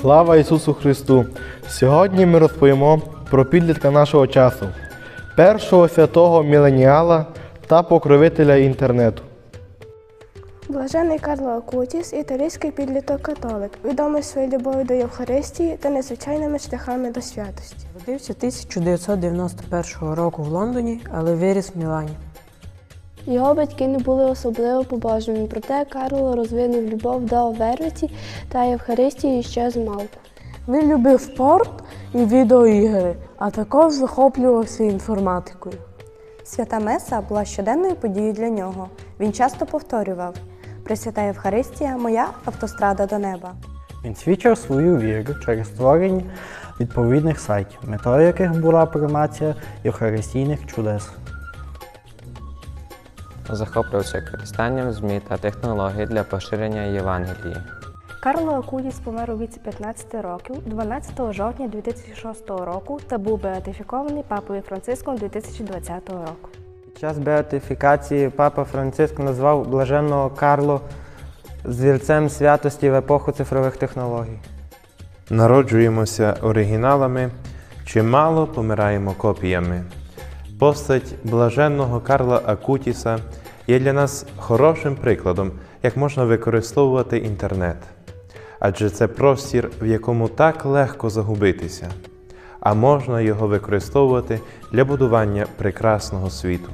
Слава Ісусу Христу! Сьогодні ми розповімо про підлітка нашого часу, першого святого міленіала та покровителя інтернету. Блажений Карло Акутіс, італійський підліток-католик, відомий своєю любов'ю до Євхаристії та незвичайними шляхами до святості. Родився 1991 року в Лондоні, але виріс в Мілані. Його батьки не були особливо побожними, проте Карло розвинув любов до Вервиці та Євхаристії ще з малку. Він любив спорт і відеоігри, а також захоплювався інформатикою. Свята Меса була щоденною подією для нього. Він часто повторював: Пресвята Євхаристія моя автострада до неба. Він свідчив свою віру через створення відповідних сайтів, метою яких була промація євхаристійних чудес. Захоплювався користанням ЗМІ та технологій для поширення Євангелії. Карло Акудіс помер у віці 15 років 12 жовтня 2006 року та був беатифікований папою Франциском 2020 року. Під час беатифікації папа Франциск назвав блаженного Карло звірцем святості в епоху цифрових технологій. Народжуємося оригіналами, чимало помираємо копіями. Постать блаженного Карла Акутіса є для нас хорошим прикладом, як можна використовувати інтернет. Адже це простір, в якому так легко загубитися, а можна його використовувати для будування прекрасного світу.